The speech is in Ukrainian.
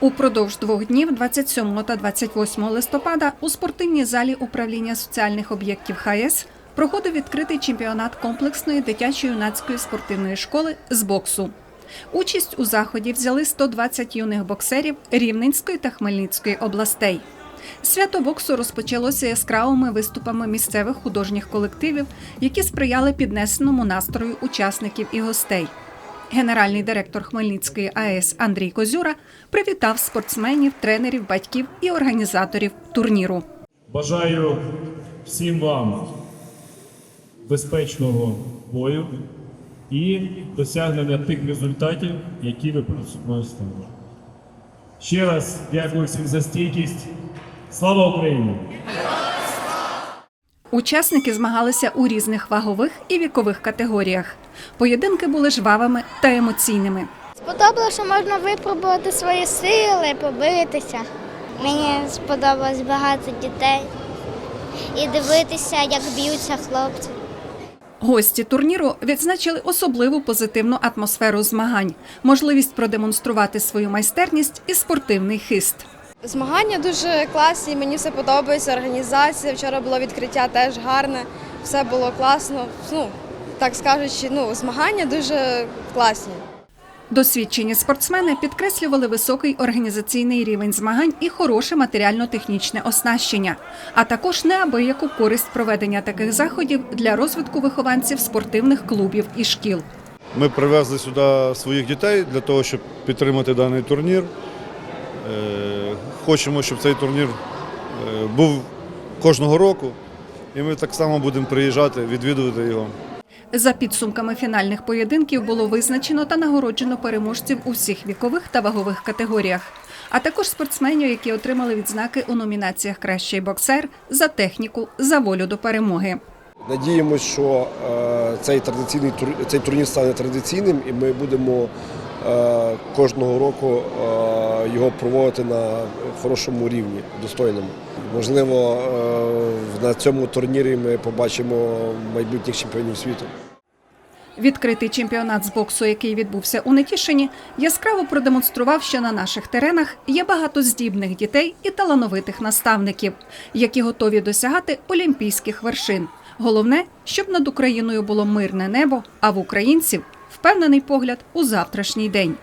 Упродовж двох днів, 27 та 28 листопада, у спортивній залі управління соціальних об'єктів ХАЕС проходив відкритий чемпіонат комплексної дитячо-юнацької спортивної школи з боксу. Участь у заході взяли 120 юних боксерів Рівненської та Хмельницької областей. Свято боксу розпочалося яскравими виступами місцевих художніх колективів, які сприяли піднесеному настрою учасників і гостей. Генеральний директор Хмельницької АЕС Андрій Козюра привітав спортсменів, тренерів, батьків і організаторів турніру. Бажаю всім вам безпечного бою і досягнення тих результатів, які ви перед собою ставили. Ще раз дякую всім за стійкість. Слава Україні! Учасники змагалися у різних вагових і вікових категоріях. Поєдинки були жвавими та емоційними. Сподобалося, що можна випробувати свої сили, побитися. Мені сподобалось багато дітей і дивитися, як б'ються хлопці. Гості турніру відзначили особливу позитивну атмосферу змагань, можливість продемонструвати свою майстерність і спортивний хист. Змагання дуже класні, мені все подобається. Організація. Вчора було відкриття теж гарне, все було класно. Ну, так скажучи, ну, змагання дуже класні. Досвідчені спортсмени підкреслювали високий організаційний рівень змагань і хороше матеріально-технічне оснащення, а також неабияку користь проведення таких заходів для розвитку вихованців спортивних клубів і шкіл. Ми привезли сюди своїх дітей для того, щоб підтримати даний турнір. Е, Хочемо, щоб цей турнір е, був кожного року, і ми так само будемо приїжджати, відвідувати його. За підсумками фінальних поєдинків було визначено та нагороджено переможців у всіх вікових та вагових категоріях, а також спортсменів, які отримали відзнаки у номінаціях Кращий боксер за техніку за волю до перемоги. Надіємося, що е, цей традиційний цей турнір стане традиційним, і ми будемо кожного року е, його проводити на хорошому рівні, достойному. Можливо, е, на цьому турнірі ми побачимо майбутніх чемпіонів світу. Відкритий чемпіонат з боксу, який відбувся у Нетішині, яскраво продемонстрував, що на наших теренах є багато здібних дітей і талановитих наставників, які готові досягати олімпійських вершин. Головне, щоб над Україною було мирне небо, а в українців впевнений погляд у завтрашній день.